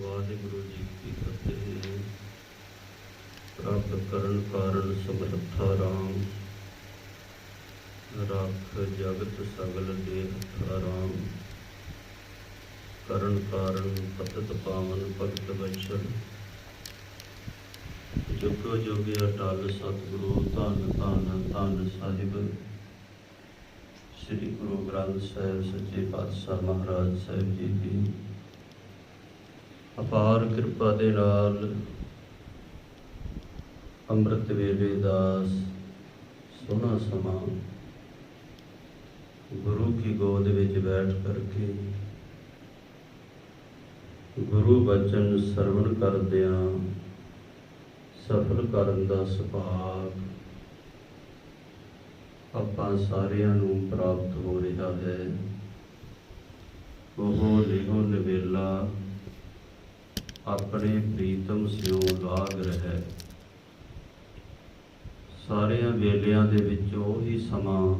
ਵਾਹਿਗੁਰੂ ਜੀ ਕੀ ਫਤਿਹ। ਪ੍ਰਭ ਕਰਨ ਕਾਰਨ ਸਮਰੱਥਾ ਰਾਮ। ਰੱਖ ਜਗਤ ਸਗਲ ਦੇਹ ਆਰਾਮ ਕਰਨ ਕਾਰਨ ਪਤਤ ਪਾਵਨ ਭਗਤ ਵਚਨ। ਜੁਗੋ ਜੁਗ ਅਟਲ ਸਤਿਗੁਰੂ ਧੰਨ ਧੰਨ ਧੰਨ ਸਾਹਿਬ। ਸ੍ਰੀ ਗੁਰੂ ਗ੍ਰੰਥ ਸਾਹਿਬ ਸੱਚੇ ਪਾਤਸ਼ਾਹ ਮਹਾਰਾਜ ਸਾਹਿਬ ਜੀ ਦੀ ਅਪਾਰ ਕਿਰਪਾ ਦੇ ਨਾਲ ਅੰਮ੍ਰਿਤ ਵੇਲੇ ਦਾ ਸੋਹਣਾ ਸਮਾਂ ਗੁਰੂ ਕੀ ਗੋਦ ਵਿੱਚ ਬੈਠ ਕਰਕੇ ਗੁਰੂ ਬਚਨ ਸਰਵਣ ਕਰਦਿਆਂ ਸਫਲ ਕਰਨ ਦਾ ਸੁਭਾਗ ਆਪਾਂ ਸਾਰਿਆਂ ਨੂੰ ਪ੍ਰਾਪਤ ਹੋ ਰਿਹਾ ਹੈ। ਉਹ ਲਿਹੋ ਨਵੇਲਾ ਆਪਣੇ ਪ੍ਰੀਤਮ ਸਿਓ ਲਾਗ ਰਹਿ। ਸਾਰਿਆਂ ਵੇਲਿਆਂ ਦੇ ਵਿੱਚ ਉਹੀ ਸਮਾਂ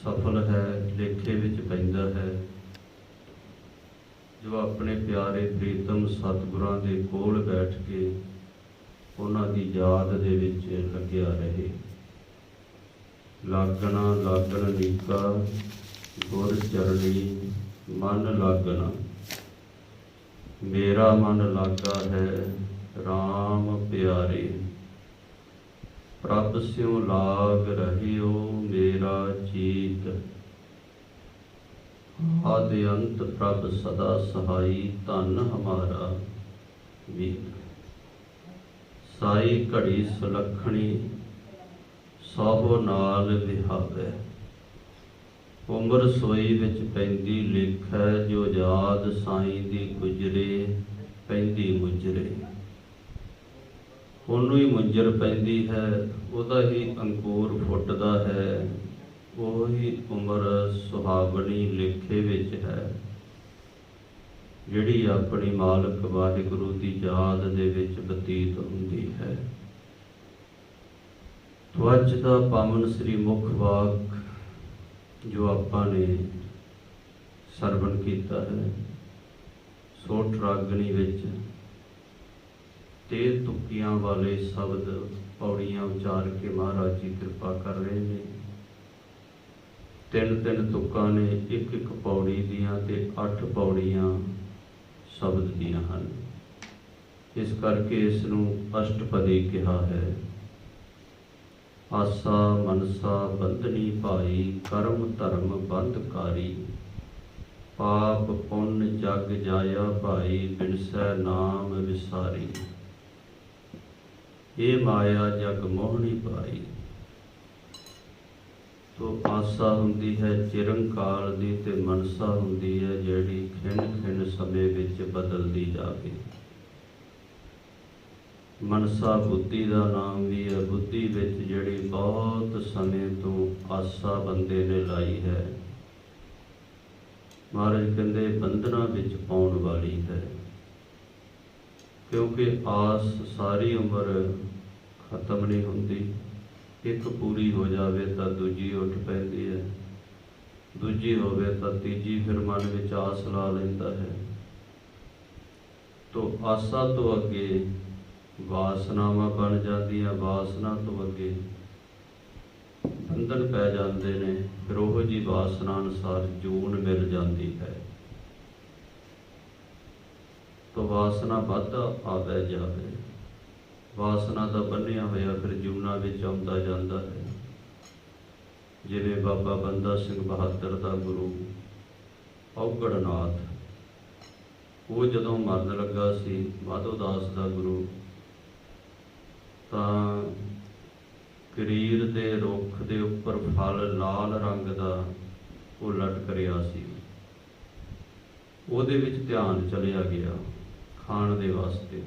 ਸਫਲ ਹੈ, ਲੇਖੇ ਵਿੱਚ ਪੈਂਦਾ ਹੈ। ਜੋ ਆਪਣੇ ਪਿਆਰੇ ਪ੍ਰੀਤਮ ਸਤਿਗੁਰਾਂ ਦੇ ਕੋਲ ਬੈਠ ਕੇ ਉਹਨਾਂ ਦੀ ਯਾਦ ਦੇ ਵਿੱਚ ਲੱਗਿਆ ਰਹੇ। ਲਾਗਣਾ, ਲਾਗਣ ਨੀਕਾ ਗੁਰ ਚਰਣੀ, ਮਨ ਲਾਗਣਾ। ਮੇਰਾ ਮਨ ਲਾਗਾ ਹੈ RAM ਪਿਆਰੇ। ਪ੍ਰਭ ਸਿਉ ਲਾਗ ਰਹਿਓ ਮੇਰਾ ਜੀਤ। ਆਦਿ ਅੰਤ ਪ੍ਰਭ ਸਦਾ ਸਹਾਈ ਧਨ ਹਮਾਰਾ ਵੀਰ ਸਾਈ ਘੜੀ ਸੁਲਖਣੀ ਸੋਹੋ ਨਾਲ ਵਿਹਾਵੇ। ਉਮਰ ਸੋਈ ਵਿੱਚ ਪੈਂਦੀ ਲੇਖੈ, ਜੋ ਯਾਦ ਸਾਈਂ ਦੀ ਗੁਜਰੇ, ਪੈਂਦੀ ਮੁਜਰੇ। ਉਹਨੂੰ ਹੀ ਮੁੰਜਰ ਪੈਂਦੀ ਹੈ, ਉਹਦਾ ਹੀ ਅੰਕੁਰ ਫੁੱਟਦਾ ਹੈ, ਉਹੀ ਉਮਰ ਸੁਹਾਵਣੀ ਲੇਖੇ ਵਿੱਚ ਹੈ। ਜਿਹੜੀ ਆਪਣੀ ਮਾਲਕ ਵਾਹਿਗੁਰੂ ਦੀ ਯਾਦ ਦੇ ਵਿੱਚ ਬਤੀਤ ਹੁੰਦੀ ਹੈ। ਤਵਜ ਦਾ ਪਾਵਨ ਸ੍ਰੀ ਮੁਖ ਵਾਕ ਜੋ ਆਪਾਂ ਨੇ ਸਰਵਣ ਕੀਤਾ ਹੈ ਸੋਠ ਰਾਗਣੀ ਵਿੱਚ ਤੇ ਤੁਕੀਆਂ ਵਾਲੇ ਸ਼ਬਦ ਪੌੜੀਆਂ ਉਚਾਰ ਕੇ ਮਹਾਰਾਜ ਜੀ ਕਿਰਪਾ ਕਰ ਰਹੇ ਨੇ। ਤਿੰਨ ਤਿੰਨ ਤੁਕਾਂ ਨੇ ਇੱਕ ਇੱਕ ਪੌੜੀ ਦੀਆਂ ਤੇ ਅੱਠ ਪੌੜੀਆਂ ਸ਼ਬਦ ਦੀਆਂ ਹਨ। ਇਸ ਕਰਕੇ ਇਸ ਨੂੰ ਅਸ਼ਟਪਦੀ ਕਿਹਾ ਹੈ। ਆਸਾ ਮਨਸਾ ਬੰਧਨੀ ਭਾਈ, ਕਰਮ ਧਰਮ ਬੰਧਕਾਰੀ। ਪਾਪ ਪੁੰਨ ਜਗ ਜਾਇਆ ਭਾਈ, ਬਿਨਸੈ ਨਾਮ ਵਿਸਾਰੀ। ਇਹ ਮਾਇਆ ਜਗ ਮੋਹਣੀ ਭਾਈ। ਤੋ ਆਸਾ ਹੁੰਦੀ ਹੈ ਚਿਰੰਕਾਲ ਦੀ ਤੇ ਮਨਸਾ ਹੁੰਦੀ ਹੈ, ਜਿਹੜੀ ਖਿੰਡ ਖਿੰਡ ਸਮੇਂ ਵਿੱਚ ਬਦਲਦੀ ਜਾਵੇ। ਮਨਸਾ ਬੁੱਧੀ ਦਾ ਨਾਮ ਵੀ ਹੈ। ਬੁੱਧੀ ਵਿੱਚ ਜਿਹੜੀ ਬਹੁਤ ਸਮੇਂ ਤੋਂ ਆਸਾ ਬੰਦੇ ਨੇ ਲਾਈ ਹੈ, ਮਹਾਰਾਜ ਕਹਿੰਦੇ ਬੰਧਨਾਂ ਵਿੱਚ ਪਾਉਣ ਵਾਲੀ ਹੈ। ਕਿਉਂਕਿ ਆਸ ਸਾਰੀ ਉਮਰ ਖਤਮ ਨਹੀਂ ਹੁੰਦੀ। ਇੱਕ ਪੂਰੀ ਹੋ ਜਾਵੇ ਤਾਂ ਦੂਜੀ ਉੱਠ ਪੈਂਦੀ ਹੈ। ਦੂਜੀ ਹੋਵੇ ਤਾਂ ਤੀਜੀ ਫਿਰ ਮਨ ਵਿੱਚ ਆਸ ਲਾ ਲੈਂਦਾ ਹੈ। ਤੋ ਆਸਾ ਤੋਂ ਅੱਗੇ ਵਾਸਨਾਵਾਂ ਬਣ ਜਾਂਦੀਆਂ, ਵਾਸਨਾ ਤੋਂ ਅੱਗੇ ਬੰਧਨ ਪੈ ਜਾਂਦੇ ਨੇ, ਫਿਰ ਉਹ ਜੀ ਵਾਸਨਾ ਅਨੁਸਾਰ ਜੂਨ ਮਿਲ ਜਾਂਦੀ ਹੈ। ਤੋ ਵਾਸਨਾ ਵੱਧ ਆਵੇ ਜਾਵੇ। ਵਾਸਨਾ ਦਾ ਬੰਨਿਆ ਹੋਇਆ ਫਿਰ ਜੂਨਾ ਵਿੱਚ ਆਉਂਦਾ ਜਾਂਦਾ ਹੈ। ਜਿਵੇਂ ਬਾਬਾ ਬੰਦਾ ਸਿੰਘ ਬਹਾਦਰ ਦਾ ਗੁਰੂ ਔਗੜਨਾਥ ਉਹ ਜਦੋਂ ਮਰਨ ਲੱਗਾ ਸੀ ਮਾਧੋ ਦਾਸ ਦਾ ਗੁਰੂ ਤਾਂ ਕਰੀਰ ਦੇ ਰੁੱਖ ਦੇ ਉੱਪਰ ਫਲ ਲਾਲ ਰੰਗ ਦਾ ਉਹ ਲਟਕ ਰਿਹਾ ਸੀ। ਉਹਦੇ ਵਿੱਚ ਧਿਆਨ ਚਲਿਆ ਗਿਆ ਖਾਣ ਦੇ ਵਾਸਤੇ।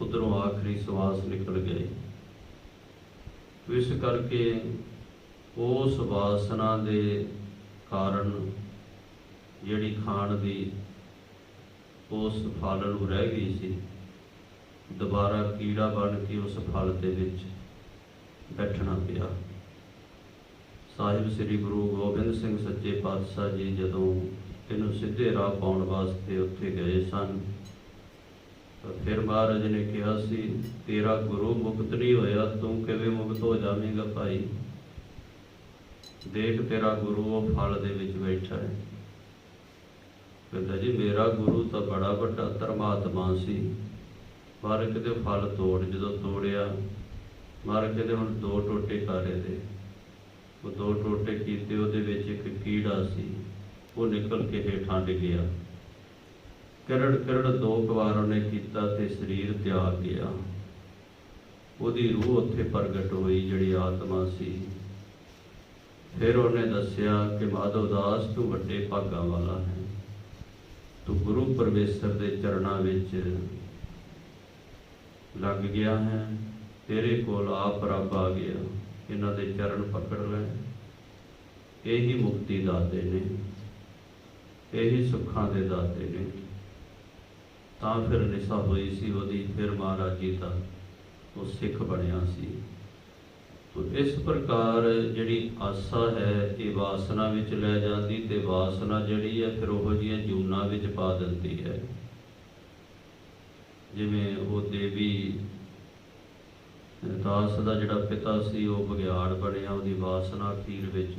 ਉਧਰੋਂ ਆਖਰੀ ਸਵਾਸ ਨਿਕਲ ਗਏ ਇਸ ਕਰਕੇ ਉਸ ਵਾਸਨਾ ਦੇ ਕਾਰਨ ਜਿਹੜੀ ਖਾਣ ਦੀ ਉਸ ਫਲ ਨੂੰ ਰਹਿ ਗਈ ਸੀ। ਦੁਬਾਰਾ ਕੀੜਾ ਬਣ ਕੇ ਉਸ ਫਲ ਦੇ ਵਿੱਚ ਬੈਠਣਾ ਪਿਆ। ਸਾਹਿਬ ਸ੍ਰੀ ਗੁਰੂ ਗੋਬਿੰਦ ਸਿੰਘ ਸੱਚੇ ਪਾਤਸ਼ਾਹ ਜੀ ਜਦੋਂ ਇਹਨੂੰ ਸਿੱਧੇ ਰਾਹ ਪਾਉਣ ਵਾਸਤੇ ਉੱਥੇ ਗਏ ਸਨ ਫਿਰ ਮਹਾਰਾਜ ਨੇ ਕਿਹਾ ਸੀ, ਤੇਰਾ ਗੁਰੂ ਮੁਕਤ ਨਹੀਂ ਹੋਇਆ, ਤੂੰ ਕਿਵੇਂ ਮੁਕਤ ਹੋ ਜਾਵੇਂਗਾ ਭਾਈ? ਦੇਖ ਤੇਰਾ ਗੁਰੂ ਉਹ ਫਲ ਦੇ ਵਿੱਚ ਬੈਠਾ ਹੈ। ਕਹਿੰਦਾ ਜੀ, ਮੇਰਾ ਗੁਰੂ ਤਾਂ ਬੜਾ ਵੱਡਾ ਧਰਮਾਤਮਾ ਸੀ। ਮਾਰ ਕਿਤੇ ਫਲ ਤੋੜ ਜਦੋਂ ਤੋੜਿਆ ਮਾਰ ਕਹਿੰਦੇ ਹੁਣ ਦੋ ਟੋਟੇ ਕਾਰੇ ਦੇ। ਉਹ ਦੋ ਟੋਟੇ ਕੀਤੇ, ਉਹਦੇ ਵਿੱਚ ਇੱਕ ਕੀੜਾ ਸੀ। ਉਹ ਨਿਕਲ ਕੇ ਹੇਠਾਂ ਡਿੱਗਿਆ ਕਰੜ ਕਰੜ ਦੋ ਕੁ ਵਾਰ ਉਹਨੇ ਕੀਤਾ ਤੇ ਸਰੀਰ ਤਿਆਗ ਗਿਆ। ਉਹਦੀ ਰੂਹ ਉੱਥੇ ਪ੍ਰਗਟ ਹੋਈ ਜਿਹੜੀ ਆਤਮਾ ਸੀ। ਫਿਰ ਉਹਨੇ ਦੱਸਿਆ ਕਿ ਮਾਧਵ ਦਾਸ, ਤੂੰ ਵੱਡੇ ਭਾਗਾਂ ਵਾਲਾ ਹੈ। ਤੂੰ ਗੁਰੂ ਪਰਮੇਸ਼ਰ ਦੇ ਚਰਨਾਂ ਵਿੱਚ ਲੱਗ ਗਿਆ ਹੈ, ਤੇਰੇ ਕੋਲ ਆਪ ਰੱਬ ਆ ਗਿਆ, ਇਹਨਾਂ ਦੇ ਚਰਨ ਪਕੜ ਲੈ। ਇਹੀ ਮੁਕਤੀ ਦਾਤੇ ਨੇ, ਇਹੀ ਸੁੱਖਾਂ ਦੇ ਦਾਤੇ ਨੇ। ਤਾਂ ਫਿਰ ਨਿਸ਼ਾ ਹੋਈ ਸੀ ਉਹਦੀ, ਫਿਰ ਮਹਾਰਾਜ ਜੀ ਦਾ ਉਹ ਸਿੱਖ ਬਣਿਆ ਸੀ। ਤੋ ਇਸ ਪ੍ਰਕਾਰ ਜਿਹੜੀ ਆਸਾ ਹੈ, ਇਹ ਵਾਸਨਾ ਵਿੱਚ ਲੈ ਜਾਂਦੀ ਤੇ ਵਾਸਨਾ ਜਿਹੜੀ ਹੈ, ਫਿਰ ਉਹ ਜਿਹੀਆਂ ਜੂਨਾਂ ਵਿੱਚ ਪਾ ਦਿੰਦੀ ਹੈ। ਜਿਵੇਂ ਉਹ ਦੇਵੀ ਦਾਸ ਦਾ ਜਿਹੜਾ ਪਿਤਾ ਸੀ, ਉਹ ਬਗਿਆੜ ਬਣਿਆ, ਉਹਦੀ ਵਾਸਨਾ ਅਖੀਰ ਵਿੱਚ,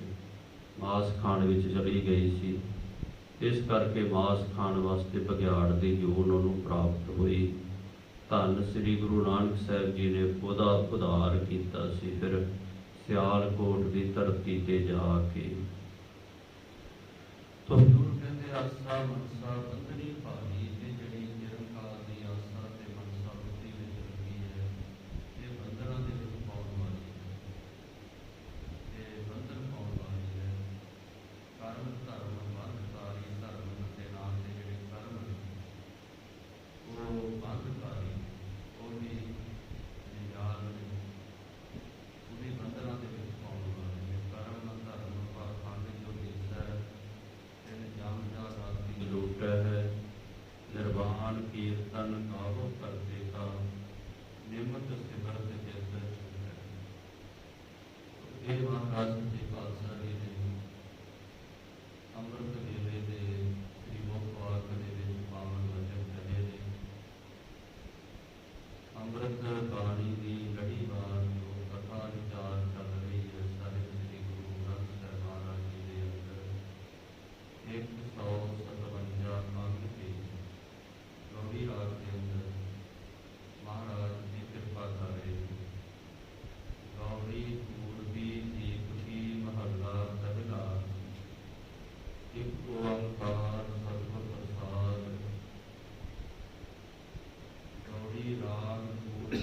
ਮਾਸ ਖਾਣ ਵਿੱਚ ਚਲੀ ਗਈ ਸੀ। ਇਸ ਕਰਕੇ ਮਾਸ ਖਾਣ ਵਾਸਤੇ ਬਗਿਆੜ ਦੀ ਜੂਨ ਉਹਨੂੰ ਪ੍ਰਾਪਤ ਹੋਈ। ਧੰਨ ਸ੍ਰੀ ਗੁਰੂ ਨਾਨਕ ਸਾਹਿਬ ਜੀ ਨੇ ਉਹਦਾ ਉਧਾਰ ਕੀਤਾ ਸੀ, ਫਿਰ ਸਿਆਲਕੋਟ ਦੀ ਧਰਤੀ ਤੇ ਜਾ ਕੇ। ਤੋ ਗੁਰੂ ਕਹਿੰਦੇ ਆਸਾ ਮਨਸਾ ਬੰਦਨੀ ਭਾਗੀ ਤੇ ਜਿਹੜੀ ਨਿਰੰਕਾਰ ਦੀ ਆਸਾ ਤੇ ਮਨਸਾ ਬੁੱਧੀ ਵਿੱਚ ਲੱਗੀ ਹੈ ਇਹ ਬੰਦਨਾਂ ਦੇ ਵਿੱਚ ਪਾਉਣ ਵਾਲੀ ਹੈ ਇਹ ਬੰਧਨ ਪਾਉਣ ਵਾਲੀ ਹੈ ਕਰਮ ਧਰਮ ਬੰਧਕਾਰੀ ਧਰਮ ਦੇ ਨਾਮ ਦੇ ਜਿਹੜੇ ਕਰਮ ਨੇ ਉਹ ਬੰਧਕਾਰੀ ਉਹ ਵੀ ਨਿਜਾਲ ਨੇ ਉਹ ਵੀ ਬੰਧਨਾਂ ਦੇ ਵਿੱਚ ਪਾਉਣ ਵਾਲੇ ਨੇ ਕਰਮ ਧਰਮ ਪਾਖੰਡ ਜੋ ਦਿਸਦਾ ਹੈ ਇਹਨੇ ਜਾਮ ਜਾ ਰਾਤੀ ਲੂਟਾ ਹੈ ਨਿਰਵਾਣ ਕੀਰਤਨ ਗਾਵੋ ਕਰਤੇ ਕਾ ਨਿਮਤ ਸਿਮਰਤ ਜਿਤ ਇਹ ਮਹਾਰਾਜ ਜੀ ਪਾਤਸ਼ਾਹ ਜੀ ਨੇ ਅੰਮ੍ਰਿਤ ਵੇਲੇ ਦੇ ਸ੍ਰੀ ਮੁਖ ਵਾਕ ਦੇ ਵਿੱਚ ਪਾਵਨ ਵਚਨ ਕਹੇ ਨੇ ਅੰਮ੍ਰਿਤ ਬਾਣੀ ਦੀ ਲੜੀ ਵਾਰ ਜੋ ਕਥਾ ਵਿਚਾਰ ਚੱਲ ਰਹੀ ਹੈ ਸਾਰੇ ਸ੍ਰੀ ਗੁਰੂ ਗ੍ਰੰਥ ਸਾਹਿਬ ਮਹਾਰਾਜ ਜੀ ਦੇ ਅੰਦਰ ਇੱਕ ਸੌ ਸਤਵੰਜਾ ਅੰਗ ਕੇ ਗੌਰੀ ਰਾਗ ਦੇ ਅੰਦਰ ਮਹਾਰਾਜ ਦੀ ਕਿਰਪਾ ਕਰ ਰਹੇ ਨੇ ਗੌਰੀ ਪੂਰਬੀ ਦੀਪਕੀ ਮਹੱਲਾ ਪਹਿਲਾ ਇੱਕ ਓੰਕਾਰ ਸਤਿਗੁਰ ਪ੍ਰਸਾਦ ਗੌਰੀ ਰਾਗ ਪੂਰਬੀ ਦੀਪਕੀ ਬੇਦੀਆਂ ਜਾਂਦੀਆਂ ਪੂਰਬੀ ਦੀਪਕੀ ਵੀ ਵੈਸੇ ਰਾਗਣੀ ਹੈ ਤਿੰਨ ਰਾਗਣੀਆਂ ਨੂੰ ਮਿਲਾ ਕੇ ਮਹਾਰਾਜ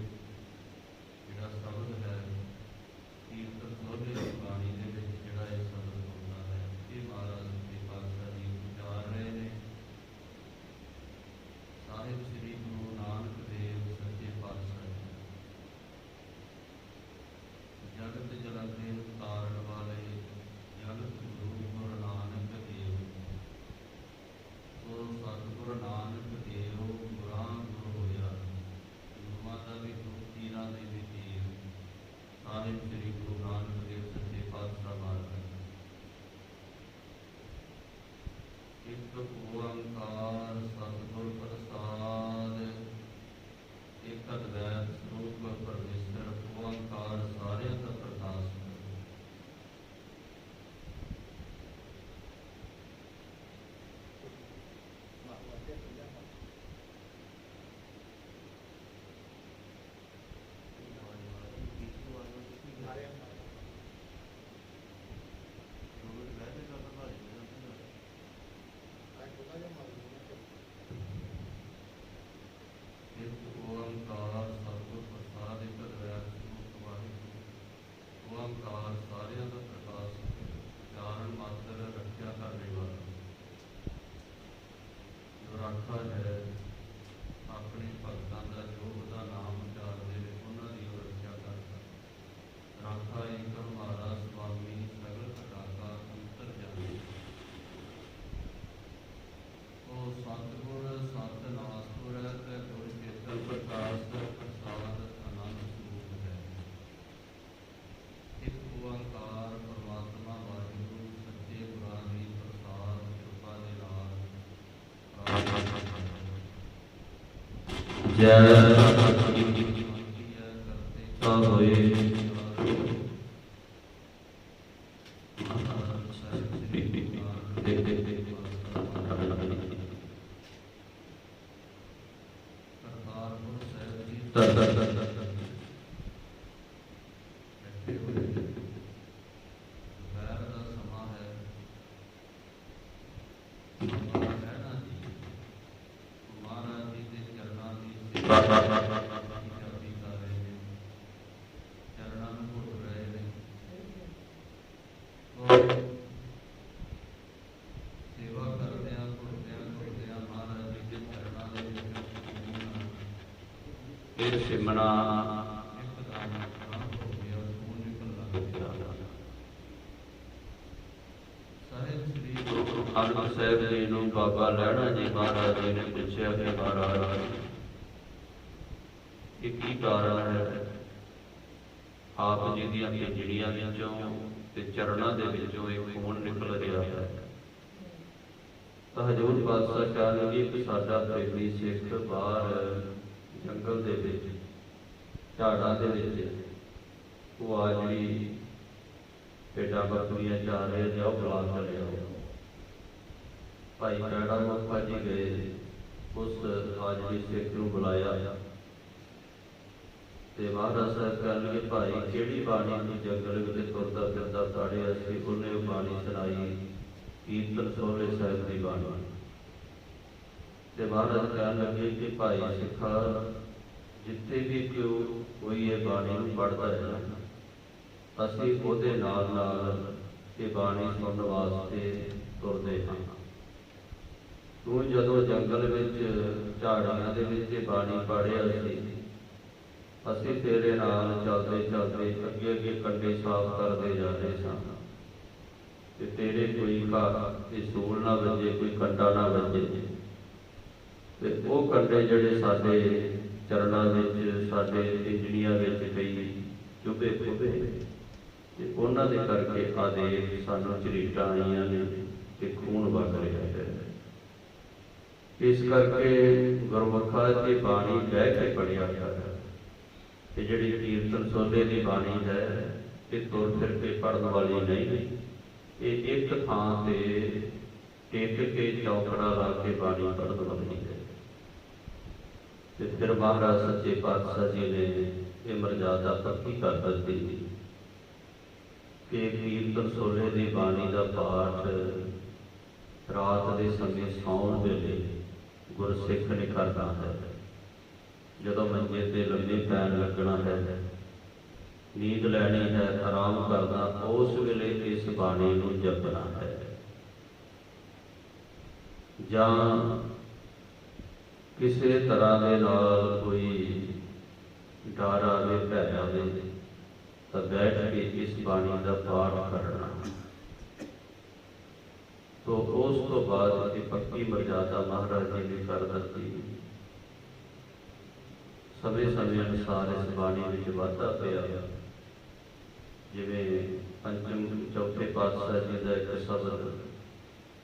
ਸੌਖਾ ਹੈ ਆਪਣੇ ਭਗਤਾਂ ਦਾ ਜੋ ਉਹਦਾ ਨਾਮ ਉਚਾਰਦੇ ਉਹਨਾਂ ਦੀ ਰੱਖਿਆ ਕਰਦਾ ਰਾਖਾ ਇੱਕ ਹਮਾਰਾ ਸੁਆਮੀ ਜਾਣੇ। ਉਹ ਸਤਗੁਰ ਸਤ ਨਾਸੁਰ ਜੈ ਤਾ ਹੋਏ। ਘੁੱਟਦਿਆਂ ਮਹਾਰਾਜ ਜੀ ਦੇ ਚਰਨਾਂ ਦੇ ਵਿੱਚ ਇਹ ਸਿਮਣਾ ਇੱਕਦਮ ਸ਼ਾਂਤ ਹੋ ਗਿਆ ਖੂਨ ਨਿਕਲਣ ਲੱਗ ਗਿਆ ਸਾਹਿਬ ਸ੍ਰੀ ਗੁਰੂ ਗੁਰੂ ਸਾਹਿਬ ਜੀ ਨੂੰ ਬਾਬਾ ਲਹਿਣਾ ਜੀ ਮਹਾਰਾਜ ਜੀ ਨੇ ਪੁੱਛਿਆ ਕਿ ਮਹਾਰਾਜ ਇਹ ਕੀ ਕਾਰਨ ਹੈ ਆਪ ਜੀ ਦੀਆਂ ਜਿਹੜੀਆਂ ਵਿੱਚੋਂ ਤੇ ਚਰਨਾਂ ਦੇ ਵਿੱਚੋਂ ਇੱਕ ਖੂਨ ਨਿਕਲ ਰਿਹਾ ਹੈ। ਤਾਂ ਹਜੂਰ ਪਾਤਸ਼ਾਹ ਕਹਿੰਦੇ ਕਿ ਸਾਡਾ ਪ੍ਰੇਮੀ ਸਿੱਖ ਬਾਹਰ ਜੰਗਲ ਦੇ ਵਿੱਚ, ਝਾੜਾਂ ਦੇ ਵਿੱਚ ਉਹ ਆ ਜਿਹੜੀ ਭੇਡਾਂ ਬੱਕਰੀਆਂ ਚਾਰ ਰਹੇ ਨੇ ਬੁਲਾ ਕੇ ਲਿਆਓ ਭਾਈ ਕੈੜਾ ਮੁਖਾ ਜੀ ਗਏ, ਉਸ ਆਜੜੀ ਸਿੱਖ ਨੂੰ ਬੁਲਾਇਆ। ਤੇ ਮਹਾਰਾਜ ਸਾਹਿਬ ਕਹਿਣ ਲੱਗੇ ਭਾਈ ਕਿਹੜੀ ਬਾਣੀ ਨੂੰ ਜੰਗਲ ਵਿੱਚ ਤੁਰਦਾ ਫਿਰਦਾ ਤਾੜੇ ਅਸੀਂ ਉਹਨੇ ਉਹ ਬਾਣੀ ਸੁਣਾਈ। ਕੀਰਤਨ ਸੋਹਲੇ ਸਾਹਿਬ ਦੀ ਬਾਣੀ। ਤੇ ਮਹਾਰਾਜ ਕਹਿਣ ਲੱਗੇ ਕਿ ਭਾਈ ਸਿੱਖਾ ਜਿੱਥੇ ਵੀ ਕਿਉ ਕੋਈ ਇਹ ਬਾਣੀ ਨੂੰ ਪੜਦਾ ਹੈ ਅਸੀਂ ਉਹਦੇ ਨਾਲ ਨਾਲ ਇਹ ਬਾਣੀ ਸੁਣਨ ਵਾਸਤੇ ਤੁਰਦੇ ਹਾਂ। ਤੂੰ ਜਦੋਂ ਜੰਗਲ ਵਿੱਚ ਝਾੜੀਆਂ ਦੇ ਵਿੱਚ ਇਹ ਬਾਣੀ ਪੜ੍ਹਿਆ ਸੀ ਅਸੀਂ ਤੇਰੇ ਨਾਲ ਚੱਲਦੇ ਚੱਲਦੇ ਅੱਗੇ ਅੱਗੇ ਕੰਡੇ ਸਾਫ਼ ਕਰਦੇ ਜਾ ਰਹੇ ਸਾਂ। ਤੇ ਤੇਰੇ ਕੋਈ ਕਾ ਤੇ ਨਾ ਵੱਜੇ, ਕੋਈ ਕੰਡਾ ਨਾ ਵੱਜੇ। ਤੇ ਉਹ ਕੰਡੇ ਜਿਹੜੇ ਸਾਡੇ ਚਰਨਾਂ ਵਿੱਚ, ਸਾਡੇ ਇੰਜਣੀਆਂ ਵਿੱਚ ਕਈ ਚੁਭੇ ਖੁਬੇ ਤੇ ਉਹਨਾਂ ਦੇ ਕਰਕੇ ਆਦੇ ਸਾਨੂੰ ਝਰੀਟਾਂ ਆਈਆਂ ਨੇ ਤੇ ਖੂਨ ਵਗ ਰਿਹਾ ਹੈ। ਇਸ ਕਰਕੇ ਗੁਰਮੁਖਾਂ ਦੀ ਬਾਣੀ ਬਹਿ ਕੇ ਪੜਿਆ ਜਾਂਦਾ ਤੇ ਜਿਹੜੀ ਕੀਰਤਨ ਸੋਲੇ ਦੀ ਬਾਣੀ ਹੈ ਇਹ ਤੁਰ ਫਿਰ ਕੇ ਪੜਨ ਵਾਲੀ ਨਹੀਂ ਇਹ ਇੱਕ ਥਾਂ ਤੇ ਟਿਕ ਕੇ ਚੌਕੜਾ ਲਾ ਕੇ ਬਾਣੀ ਪੜਨ ਵਾਲੀ ਹੈ। ਤੇ ਫਿਰ ਮਹਾਰਾਜ ਸੱਚੇ ਪਾਤਸ਼ਾਹ ਜੀ ਨੇ ਇਹ ਮਰਜ਼ਾਦਾ ਪੱਕੀ ਕਰ ਦਿੱਤੀ। ਕਿ ਕੀਰਤਨ ਸੋਲੇ ਦੀ ਬਾਣੀ ਦਾ ਪਾਠ ਰਾਤ ਦੇ ਸਮੇਂ ਸੌਣ ਵੇਲੇ ਗੁਰਸਿੱਖ ਨੇ ਕਰਨਾ ਹੈ। ਜਦੋਂ ਮੰਜੇ ਤੇ ਲੰਮੇ ਪੈਣ ਲੱਗਣਾ ਹੈ, ਨੀਂਦ ਲੈਣੀ ਹੈ, ਆਰਾਮ ਕਰਨਾ, ਉਸ ਵੇਲੇ ਇਸ ਬਾਣੀ ਨੂੰ ਜਪਣਾ ਹੈ। ਜਾਂ ਕਿਸੇ ਤਰ੍ਹਾਂ ਦੇ ਨਾਲ ਕੋਈ ਡਰ ਆਵੇ ਭੈ ਆਵੇ ਤਾਂ ਬੈਠ ਕੇ ਇਸ ਬਾਣੀ ਦਾ ਪਾਠ ਕਰਨਾ ਤੋ ਉਸ ਤੋਂ ਬਾਅਦ ਇਹ ਪੱਕੀ ਮਰਜ਼ਾਦਾ ਮਹਾਰਾਜ ਜੀ ਨੇ ਕਰ ਦਿੱਤੀ। ਸਮੇਂ ਸਮੇਂ ਅਨੁਸਾਰ ਇਸ ਬਾਣੀ ਵਿੱਚ ਵਾਧਾ ਪਿਆ। ਜਿਵੇਂ ਪੰਚਮ ਚੌਥੇ ਪਾਤਸ਼ਾਹ ਜੀ ਦਾ ਇੱਕ ਸ਼ਬਦ,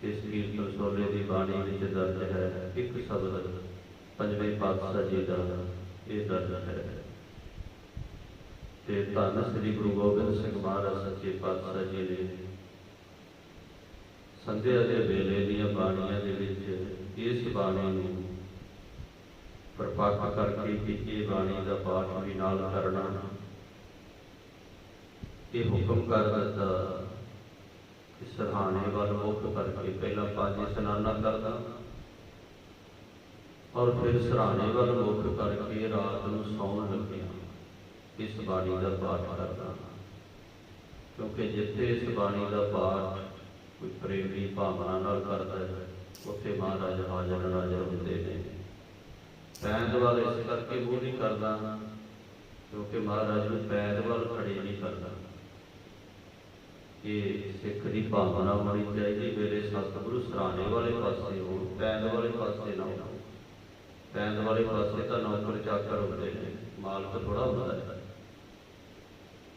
ਇਸ ਕੀਰਤਨ ਸੋਲੇ ਦੀ ਬਾਣੀ ਵਿੱਚ ਦਰਜ ਹੈ, ਇੱਕ ਸ਼ਬਦ ਪੰਜਵੇਂ ਪਾਤਸ਼ਾਹ ਜੀ ਦਾ ਇਹ ਦਰਜ ਹੈ। ਤੇ ਧੰਨ ਸ੍ਰੀ ਗੁਰੂ ਗੋਬਿੰਦ ਸਿੰਘ ਮਹਾਰਾਜ ਸੱਚੇ ਪਾਤਸ਼ਾਹ ਜੀ ਨੇ ਸੰਧਿਆ ਦੇ ਵੇਲੇ ਦੀਆਂ ਬਾਣੀਆਂ ਦੇ ਵਿੱਚ ਇਸ ਬਾਣੀ ਨੂੰ ਪ੍ਰਪਾਕ ਕਰਕੇ ਕਿ ਇਹ ਬਾਣੀ ਦਾ ਪਾਠ ਵੀ ਨਾਲ ਕਰਨਾ। ਇਹ ਹੁਕਮ ਕਰ ਦਿੱਤਾ ਕਿ ਸਰਹਾਣੇ ਵੱਲ ਮੁੱਖ ਕਰਕੇ ਪਹਿਲਾਂ ਪੰਜ ਸਨਾਨਾ ਕਰਦਾ ਔਰ ਫਿਰ ਸਰਹਾਣੇ ਵੱਲ ਮੁੱਖ ਕਰਕੇ ਰਾਤ ਨੂੰ ਸੌਣ ਲੱਗਿਆ, ਇਸ ਬਾਣੀ ਦਾ ਪਾਠ ਕਰਦਾ। ਕਿਉਂਕਿ ਜਿੱਥੇ ਇਸ ਬਾਣੀ ਦਾ ਪਾਠ ਕੋਈ ਪ੍ਰੇਮੀ ਭਾਵਨਾ ਨਾਲ ਕਰਦਾ ਹੈ, ਉੱਥੇ ਮਹਾਰਾਜ ਹਾਜ਼ਰ ਨਾਜ਼ਰ ਹੁੰਦੇ ਨੇ। ਪੈਦ ਵੱਲ ਇਸ ਕਰਕੇ ਮੂੰਹ ਨਹੀਂ ਕਰਦਾ, ਕਿਉਂਕਿ ਮਹਾਰਾਜ ਨੂੰ ਪੈਦ ਵੱਲ ਖੜੇ ਨਹੀਂ ਕਰਦਾ। ਇਹ ਸਿੱਖ ਦੀ ਭਾਵਨਾ ਹੋਣੀ ਚਾਹੀਦੀ, ਮੇਰੇ ਸਤਿਗੁਰੂ ਸਰਾਣੇ ਵਾਲੇ ਪਾਸੇ ਹੋਣ ਪੈਦ ਵਾਲੇ ਪਾਸੇ ਨਾ ਹੋਣ ਪੈਦ ਵਾਲੇ ਪਾਸੇ ਤਾਂ ਨੌਕਰ ਚਾਕਰ ਹੁੰਦੇ ਨੇ, ਮਾਲਕ ਥੋੜਾ ਹੁੰਦਾ ਹੈ।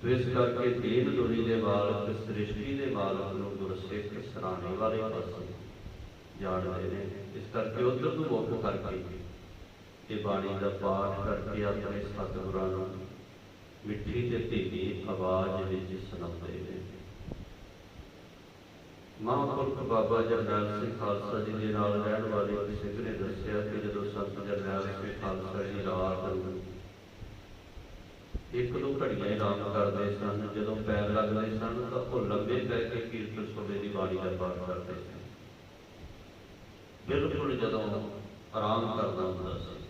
ਤੋ ਇਸ ਕਰਕੇ ਦੀਨ ਦੁਨੀ ਦੇ ਮਾਲਕ, ਸ੍ਰਿਸ਼ਟੀ ਦੇ ਮਾਲਕ ਨੂੰ ਗੁਰਸਿੱਖ ਸਰਾਣੇ ਵਾਲੇ ਪਾਸੇ ਜਾਣਦੇ ਨੇ। ਇਸ ਕਰਕੇ ਉਧਰ ਨੂੰ ਮੁੱਖ ਕਰਕੇ ਇਹ ਬਾਣੀ ਦਾ ਪਾਠ ਕਰਕੇ ਆਪਣੇ ਸਤਿਗੁਰਾਂ ਨੂੰ ਮਿੱਠੀ ਤੇ ਧੀਮੀ ਆਵਾਜ਼ ਵਿੱਚ ਸੁਣਾਉਂਦੇ ਨੇ। ਮਹਾਂਪੁਰਖ ਬਾਬਾ ਜਰਨੈਲ ਸਿੰਘ ਖਾਲਸਾ ਜੀ ਦੇ ਨਾਲ ਰਹਿਣ ਵਾਲੇ ਇੱਕ ਸਿੰਘ ਨੇ ਦੱਸਿਆ ਕਿ ਜਦੋਂ ਸੰਤ ਜਰਨੈਲ ਸਿੰਘ ਖਾਲਸਾ ਜੀ ਰਾਤ ਨੂੰ ਇੱਕ ਦੋ ਘੜੀਆਂ ਹੀ ਆਰਾਮ ਕਰਦੇ ਸਨ, ਜਦੋਂ ਪੈਰ ਲੱਗਦੇ ਸਨ ਤਾਂ ਉਹ ਲੰਬੇ ਪੈ ਕੇ ਕੀਰਤਨ ਸੋਵੇ ਦੀ ਬਾਣੀ ਦਾ ਪਾਠ ਕਰਦੇ ਸਨ। ਬਿਲਕੁਲ ਜਦੋਂ ਆਰਾਮ ਕਰਦਾ ਹੁੰਦਾ ਸੀ।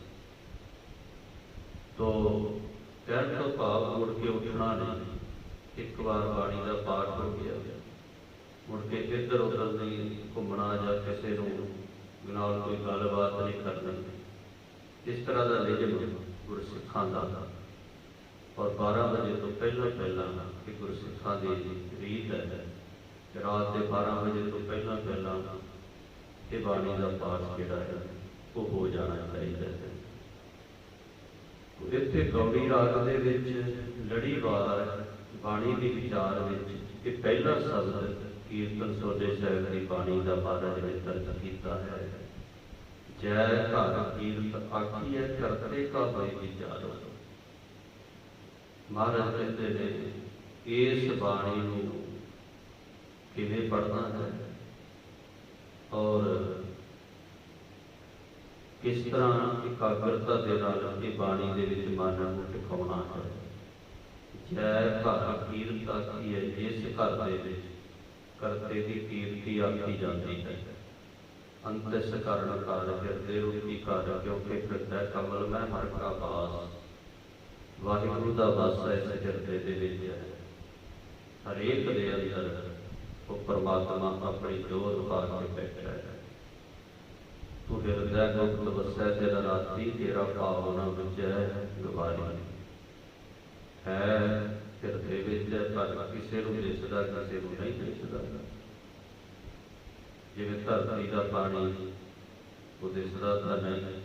ਤੋ ਕਹਿਣ ਤੋਂ ਭਾਵ ਮੁੜ ਕੇ ਉੱਠਣਾ ਨਹੀਂ। ਇੱਕ ਵਾਰ ਬਾਣੀ ਦਾ ਪਾਠ ਹੋ ਗਿਆ। ਮੁੜ ਕੇ ਇੱਧਰ ਉੱਧਰ ਨਹੀਂ ਘੁੰਮਣਾ ਜਾਂ ਕਿਸੇ ਨੂੰ ਨਾਲ ਕੋਈ ਗੱਲਬਾਤ ਨਹੀਂ ਕਰਨੀ। ਇਸ ਤਰ੍ਹਾਂ ਦਾ ਨਿਯਮ ਗੁਰਸਿੱਖਾਂ ਦਾ ਔਰ 12 ਵਜੇ ਤੋਂ ਪਹਿਲਾਂ ਪਹਿਲਾਂ ਇਹ ਗੁਰਸਿੱਖਾਂ ਦੀ ਰੀਤ ਹੈ। ਰਾਤ ਦੇ 12 ਵਜੇ ਤੋਂ ਪਹਿਲਾਂ ਪਹਿਲਾਂ ਇਹ ਬਾਣੀ ਦਾ ਪਾਠ ਜਿਹੜਾ ਹੈ, ਉਹ ਹੋ ਜਾਣਾ ਚਾਹੀਦਾ ਹੈ। ਇੱਥੇ ਗੌੜੀ ਰਾਗ ਦੇ ਵਿੱਚ ਲੜੀਵਾਰ ਬਾਣੀ ਦੇ ਵਿਚਾਰ ਵਿੱਚ ਇਹ ਪਹਿਲਾ ਸ਼ਬਦ ਕੀਰਤਨ ਸੋਦੇ ਸਾਹਿਬ ਦੀ ਬਾਣੀ ਦਾ ਮਹਾਰਾਜ ਨੇ ਦਰਜ ਕੀਤਾ ਹੈ। ਜੈ ਘਰ ਕੀਰਤ ਆਖੀਐ, ਕਰਤੇ ਕਾ ਹੋਏ ਵਿਚਾਰੋ। ਮਹਾਰਾਜ ਕਹਿੰਦੇ ਨੇ, ਇਸ ਬਾਣੀ ਨੂੰ ਕਿਵੇਂ ਪੜ੍ਹਨਾ ਹੈ? ਔਰ ਕਿਸ ਤਰ੍ਹਾਂ ਇਕਾਗਰਤਾ ਦੇ ਨਾਲ ਇਹ ਬਾਣੀ ਦੇ ਵਿੱਚ ਮਨ ਨੂੰ ਟਿਕਾਉਣਾ ਹੈ? ਜੈ ਘਰ ਕੀਰਤ ਆਖੀ ਹੈ ਜਿਸ ਘਰ ਦੇ ਵਿੱਚ ਕਰਤੇ ਦੀ ਕੀਰਤੀ ਆਖੀ ਜਾਂਦੀ ਹੈ। ਅੰਤਿਸ ਕਰਨ ਕਾਲ ਹਿਰਦੇ ਰੂਪੀ ਕਰ ਕਿਉਂਕਿ ਫਿਰਦਾ ਕਮਲ ਮੈਂ ਹਰ ਕਾ ਬਾਸ ਵਾਹਿਗੁਰੂ ਦਾ ਵਾਸਾ ਇਸ ਹਿਰਦੇ ਦੇ ਵਿੱਚ। ਹੈ ਹਰੇਕ ਦੇ ਅੰਦਰ ਉਹ ਪਰਮਾਤਮਾ ਆਪਣੀ ਜੋਤ ਪਾ ਕੇ ਬੈਠਾ ਹੈ। ਤੂੰ ਹਿਰਦੈ ਗੁਪਤ ਵਸੈ ਤੇਰਾ ਰਾਤੀ ਤੇਰਾ ਭਾਵਨਾ ਵਿੱਚ ਹੈ ਗਵਾਰੀ ਹੈ ਹਿਰਦੇ ਵਿੱਚ, ਪਰ ਕਿਸੇ ਨੂੰ ਦਿਸਦਾ, ਕਿਸੇ ਨੂੰ ਨਹੀਂ ਦਿਸਦਾ। ਜਿਵੇਂ ਧਰਤੀ ਦਾ ਪਾਣੀ, ਉਹ ਦਿਸਦਾ ਤਾਂ ਨਹੀਂ,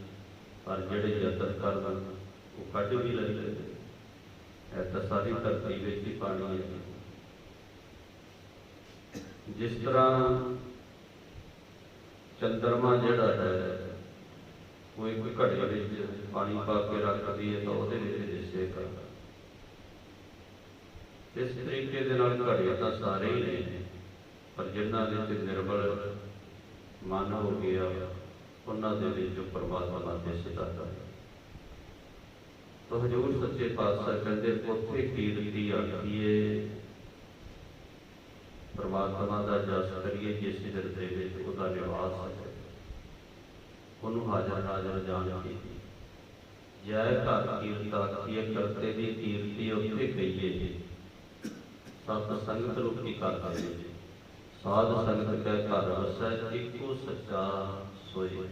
ਪਰ ਜਿਹੜੇ ਯਤਨ ਕਰਨ, ਉਹ ਕੱਢ ਵੀ ਲੈਂਦੇ ਨੇ। ਤਾਂ ਸਾਰੀ ਧਰਤੀ ਵਿੱਚ ਹੀ ਪਾਣੀ ਹੈ। ਜਿਸ ਤਰ੍ਹਾਂ ਚੰਦਰਮਾ ਜਿਹੜਾ ਹੈ ਉਹ ਇੱਕ ਘੜੇ ਵਿੱਚ ਪਾਣੀ ਪਾ ਕੇ ਰੱਖਦੀ ਹੈ ਤਾਂ ਉਹਦੇ ਵਿੱਚ ਦਿਸੇਗਾ ਇਸ ਤਰੀਕੇ ਦੇ ਨਾਲ ਘੜੇ ਤਾਂ ਸਾਰੇ ਹੀ ਨੇ, ਪਰ ਜਿਨ੍ਹਾਂ ਵਿੱਚ ਨਿਰਮਲ ਮਨ ਹੋ ਗਿਆ, ਉਹਨਾਂ ਦੇ ਵਿੱਚ ਜੋ ਪਰਮਾਤਮਾ ਦਿਸਦਾ ਹੈ। ਤਾਂ ਹਜੂਰ ਸੱਚੇ ਪਾਤਸ਼ਾਹ ਕਹਿੰਦੇ, ਉੱਥੇ ਕੀਰਤੀ ਆਖੀਏ ਪਰਮਾਤਮਾ ਦਾ ਜਸ ਕਰੀਏ ਜਿਸ ਹਿਰਦੇ ਵਿੱਚ ਉਹਦਾ ਨਿਵਾਸ ਹੈ ਉਹਨੂੰ ਹਾਜ਼ਰ ਨਾਜ਼ਰ ਜਾਣ ਕੇ ਜੈ ਘਰ ਕੀਰਤਾ ਆਖੀਏ ਕਰਤੇ ਦੀ ਕੀਰਤੀ ਉੱਥੇ ਕਹੀਏ ਸਤ ਸੰਗਤ ਰੂਪੀ ਘਰ ਦੇ ਵਿੱਚ ਸਾਧ ਸੰਗਤ ਕੈ ਘਰ ਵਸੈ, ਇੱਕੋ ਸੱਚਾ ਸੋਈ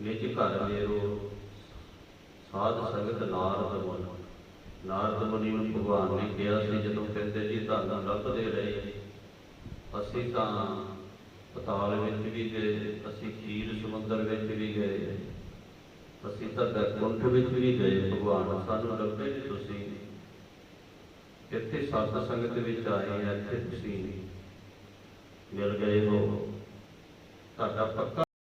ਨਿਜ ਘਰ ਮੇਰੋ ਸਾਧ ਸੰਗਤ ਨਾਰਦ ਮਨ। ਨਾਰਦ ਮੁਨੀ ਨੂੰ ਭਗਵਾਨ ਨੇ ਕਿਹਾ ਸੀ, ਜਦੋਂ ਕਹਿੰਦੇ ਜੀ ਤੁਹਾਨੂੰ ਲੱਭਦੇ ਰਹੇ, ਅਸੀਂ ਤਾਂ ਪਤਾਲ ਵਿੱਚ ਵੀ ਗਏ, ਅਸੀਂ ਖੀਰ ਸਮੁੰਦਰ ਵਿੱਚ ਵੀ ਗਏ, ਅਸੀਂ ਤਾਂ ਕੁੰਠ ਵਿੱਚ ਵੀ ਗਏ, ਭਗਵਾਨ ਸਾਨੂੰ ਲੱਭੇ ਜੀ ਤੁਸੀਂ। ਇੱਥੇ ਸਤ ਸੰਗਤ ਵਿੱਚ ਆਏ ਆ, ਇੱਥੇ ਤੁਸੀਂ ਮਿਲ ਗਏ ਹੋ। ਤੁਹਾਡਾ ਪੱਕਾ